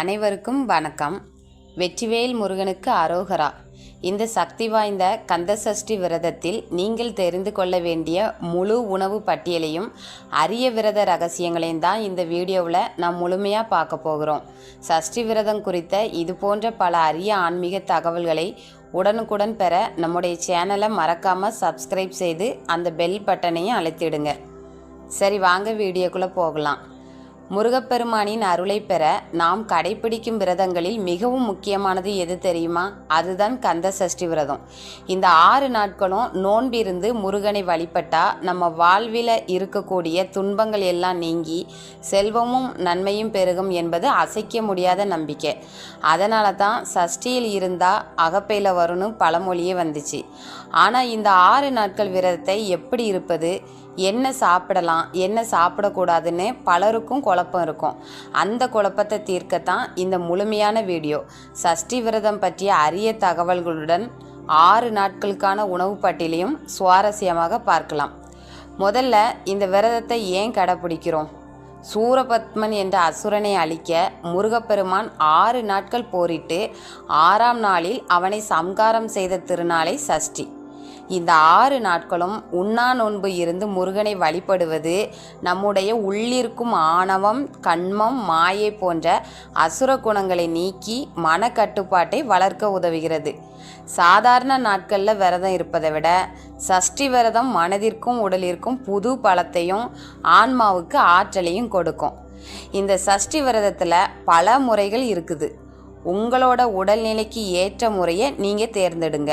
அனைவருக்கும் வணக்கம். வெற்றிவேல் முருகனுக்கு அரோகரா. இந்த சக்தி வாய்ந்த கந்தசஷ்டி விரதத்தில் நீங்கள் தெரிந்து கொள்ள வேண்டிய முழு உணவு பட்டியலையும் அரிய விரத ரகசியங்களையும் தான் இந்த வீடியோவில் நாம் முழுமையாக பார்க்க போகிறோம். சஷ்டி விரதம் குறித்த இது போன்ற பல அரிய ஆன்மீக தகவல்களை உடனுக்குடன் பெற நம்முடைய சேனலை மறக்காமல் சப்ஸ்கிரைப் செய்து அந்த பெல் பட்டனையும் அழுத்திடுங்க. சரி வாங்க வீடியோக்குள்ளே போகலாம். முருகப்பெருமானின் அருளை பெற நாம் கடைபிடிக்கும் விரதங்களில் மிகவும் முக்கியமானது எது தெரியுமா? அதுதான் கந்த சஷ்டி விரதம். இந்த ஆறு நாட்களும் நோன்பிருந்து முருகனை வழிபட்டா நம்ம வாழ்வில் இருக்கக்கூடிய துன்பங்கள் எல்லாம் நீங்கி செல்வமும் நன்மையும் பெருகும் என்பது அசைக்க முடியாத நம்பிக்கை. அதனால தான் சஷ்டியில் இருந்தால் அகப்பையில் வரும்னு பழமொழியே வந்துச்சு. ஆனால் இந்த ஆறு நாட்கள் விரதத்தை எப்படி இருப்பது? என்ன சாப்பிடலாம் என்ன சாப்பிடக்கூடாதுன்னு பலருக்கும் குழப்பம் இருக்கும். அந்த குழப்பத்தை தீர்க்கத்தான் இந்த முழுமையான வீடியோ. சஷ்டி விரதம் பற்றிய அரிய தகவல்களுடன் ஆறு நாட்களுக்கான உணவு பட்டியலையும் சுவாரஸ்யமாக பார்க்கலாம். முதல்ல இந்த விரதத்தை ஏன் கடைப்பிடிக்கிறோம்? சூரபத்மன் என்ற அசுரனை அழிக்க முருகப்பெருமான் ஆறு நாட்கள் போரிட்டு ஆறாம் நாளில் அவனை சம்காரம் செய்த திருநாளை சஷ்டி. இந்த ஆறு நாட்களும் உண்ணா நோன்பு இருந்து முருகனை வழிபடுவது நம்முடைய உள்ளிருக்கும் ஆணவம் கண்மம் மாயை போன்ற அசுர குணங்களை நீக்கி மனக்கட்டுப்பாட்டை வளர்க்க உதவுகிறது. சாதாரண நாட்களில் விரதம் இருப்பதை விட சஷ்டி விரதம் மனதிற்கும் உடலிற்கும் புது பலத்தையும் ஆன்மாவுக்கு ஆற்றலையும் கொடுக்கும். இந்த சஷ்டி விரதத்தில் பல முறைகள் இருக்குது. உங்களோட உடல்நிலைக்கு ஏற்ற முறையை நீங்கள் தேர்ந்தெடுங்க.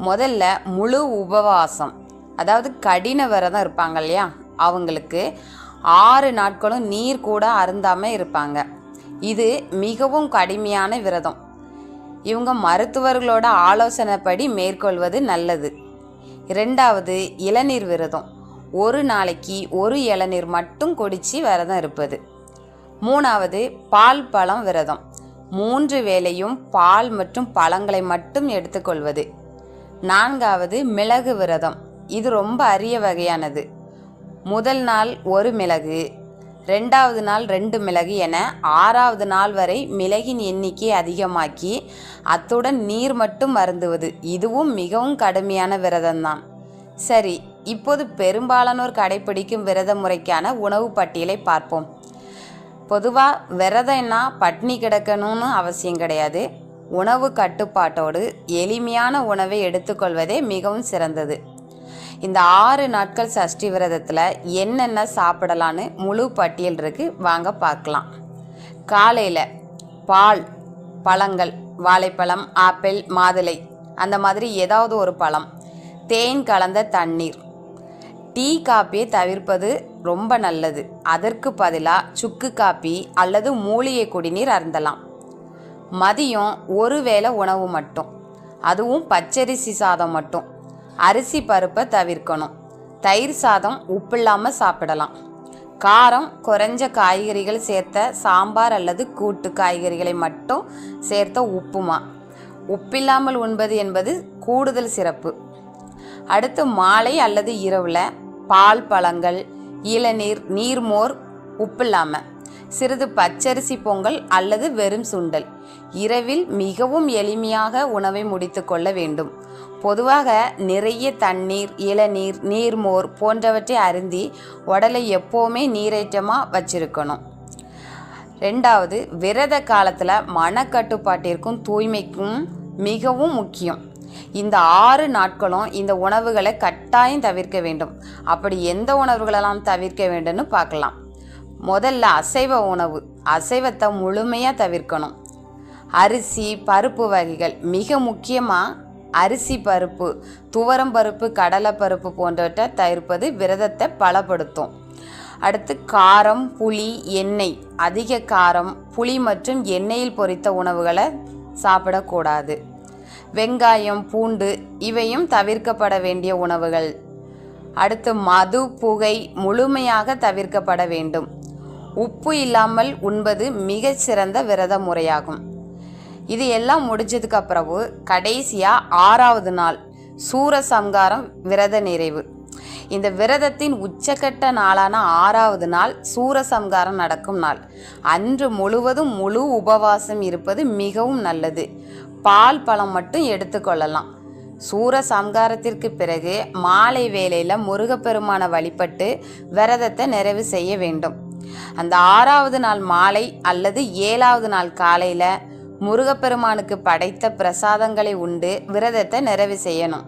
முதல்ல முழு உபவாசம் அதாவது கடின விரதம் இருப்பாங்க இல்லையா? அவங்களுக்கு ஆறு நாட்களும் நீர் கூட அருந்தாமல் இருப்பாங்க. இது மிகவும் கடுமையான விரதம். இவங்க மருத்துவர்களோட ஆலோசனைப்படி மேற்கொள்வது நல்லது. இரண்டாவது இளநீர் விரதம். ஒரு நாளைக்கு ஒரு இளநீர் மட்டும் குடித்து விரதம் இருப்பது. மூணாவது பால் பழம் விரதம். மூன்று வேளையும் பால் மற்றும் பழங்களை மட்டும் எடுத்துக்கொள்வது. நான்காவது மிளகு விரதம். இது ரொம்ப அரிய வகையானது. முதல் நாள் ஒரு மிளகு ரெண்டாவது நாள் ரெண்டு மிளகு என ஆறாவது நாள் வரை மிளகின் எண்ணிக்கை அதிகமாக்கி அத்துடன் நீர் மட்டும் அருந்துவது இதுவும் மிகவும் கடுமையான விரதம்தான். சரி இப்போது பெரும்பாலானோர் கடைபிடிக்கும் விரத முறைக்கான உணவு பட்டியலை பார்ப்போம். பொதுவாக விரதம்னா பட்னி கிடக்கணும்னு அவசியம் கிடையாது. உணவு கட்டுப்பாட்டோடு எளிமையான உணவை எடுத்துக்கொள்வதே மிகவும் சிறந்தது. இந்த ஆறு நாட்கள் சஷ்டி விரதத்தில் என்னென்ன சாப்பிடலான்னு முழு பட்டியல் இருக்கு. வாங்க பார்க்கலாம். காலையில் பால் பழங்கள் வாழைப்பழம் ஆப்பிள் மாதுளை அந்த மாதிரி ஏதாவது ஒரு பழம் தேன் கலந்த தண்ணீர் டீ காப்பியை தவிர்ப்பது ரொம்ப நல்லது. அதற்கு பதிலாக சுக்கு காப்பி அல்லது மூலிகை குடிநீர் அருந்தலாம். மதியம் ஒரு வேளை உணவு மட்டும். அதுவும் பச்சரிசி சாதம் மட்டும். அரிசி பருப்பை தவிர்க்கணும். தயிர் சாதம் உப்பு இல்லாமல் சாப்பிடலாம். காரம் குறைஞ்ச காய்கறிகள் சேர்த்த சாம்பார் அல்லது கூட்டு காய்கறிகளை மட்டும் சேர்த்த உப்புமா. உப்பில்லாமல் உண்பது என்பது கூடுதல் சிறப்பு. அடுத்து மாலை அல்லது இரவில் பால் பழங்கள் இளநீர் நீர்மோர் உப்பில்லாமல் சிறிது பச்சரிசி பொங்கல் அல்லது வெறும் சுண்டல். இரவில் மிகவும் எளிமையாக உணவை முடித்து கொள்ள வேண்டும். பொதுவாக நிறைய தண்ணீர் இளநீர் நீர்மோர் போன்றவற்றை அருந்தி உடலை எப்போவுமே நீரேற்றமாக வச்சிருக்கணும். ரெண்டாவது விரத காலத்தில் மனக்கட்டுப்பாட்டிற்கும் தூய்மைக்கும் மிகவும் முக்கியம். இந்த ஆறு நாட்களும் இந்த உணவுகளை கட்டாயம் தவிர்க்க வேண்டும். அப்படி எந்த உணவுகளெல்லாம் தவிர்க்க வேண்டும்னு பார்க்கலாம். முதல்ல அசைவ உணவு அசைவத்தை முழுமையாக தவிர்க்கணும். அரிசி பருப்பு வகைகள் மிக முக்கியமாக அரிசி பருப்பு துவரம் பருப்பு கடலை பருப்பு போன்றவற்றை தவிர்ப்பது விரதத்தை பலப்படுத்தும். அடுத்து காரம் புளி எண்ணெய். அதிக காரம் புளி மற்றும் எண்ணெயில் பொரித்த உணவுகளை சாப்பிடக்கூடாது. வெங்காயம் பூண்டு இவையும் தவிர்க்கப்பட வேண்டிய உணவுகள். அடுத்து மது புகை முழுமையாக தவிர்க்கப்பட வேண்டும். உப்பு இல்லாமல் உண்பது மிகச்சிறந்த விரத முறையாகும் இது எல்லாம் முடிஞ்சதுக்கு அப்புறவு கடைசியாக ஆறாவது நாள் சூரசம்காரம் விரத நிறைவு. இந்த விரதத்தின் உச்சக்கட்ட நாளான ஆறாவது நாள் சூரசம்காரம் நடக்கும் நாள். அன்று முழுவதும் முழு உபவாசம் இருப்பது மிகவும் நல்லது. பால் பழம் மட்டும் எடுத்துக்கொள்ளலாம் சூர சம்காரத்திற்கு பிறகு மாலை வேளையில் முருகப்பெருமானை வழிபட்டு விரதத்தை நிறைவு செய்ய வேண்டும். அந்த ஆறாவது நாள் மாலை அல்லது ஏழாவது நாள் காலையில் முருகப்பெருமானுக்கு படைத்த பிரசாதங்களை உண்டு விரதத்தை நிறைவு செய்யணும்.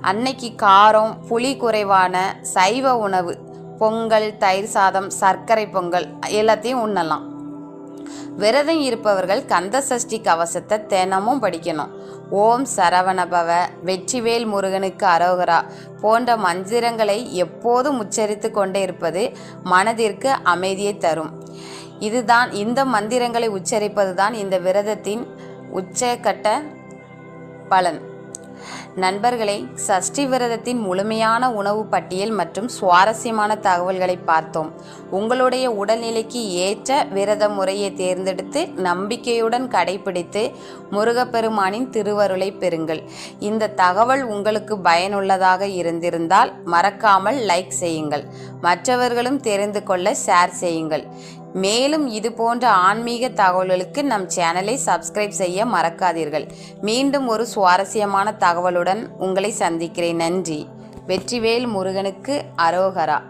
அன்னைக்கு காரம் புளி குறைவான சைவ உணவு பொங்கல் தயிர் சாதம் சர்க்கரை பொங்கல் எல்லாத்தையும் உண்ணலாம். விரதம் இருப்பவர்கள் கந்த சஷ்டி கவசத்தை தினமும் படிக்கணும். ஓம் சரவணபவ வெற்றிவேல் முருகனுக்கு அரோகரா போன்ற மந்திரங்களை எப்போதும் உச்சரித்து கொண்டே இருப்பது மனதிற்கு அமைதியை தரும். இதுதான் இந்த மந்திரங்களை உச்சரிப்பது தான் இந்த விரதத்தின் உச்சக்கட்ட பலன். நண்பர்களே சஷ்டி விரதத்தின் முழுமையான உணவு பட்டியல் மற்றும் சுவாரஸ்யமான தகவல்களை பார்த்தோம். உங்களுடைய உடல்நிலைக்கு ஏற்ற விரத முறையை தேர்ந்தெடுத்து நம்பிக்கையுடன் கடைபிடித்து முருகப்பெருமானின் திருவருளை பெறுங்கள். இந்த தகவல் உங்களுக்கு பயனுள்ளதாக இருந்திருந்தால் மறக்காமல் லைக் செய்யுங்கள். மற்றவர்களும் தெரிந்து கொள்ள ஷேர் செய்யுங்கள். மேலும் இது போன்ற ஆன்மீக தகவல்களுக்கு நம் சேனலை சப்ஸ்கிரைப் செய்ய மறக்காதீர்கள். மீண்டும் ஒரு சுவாரஸ்யமான தகவலுடன் உங்களை சந்திக்கிறேன். நன்றி. வெற்றிவேல் முருகனுக்கு அரோகரா.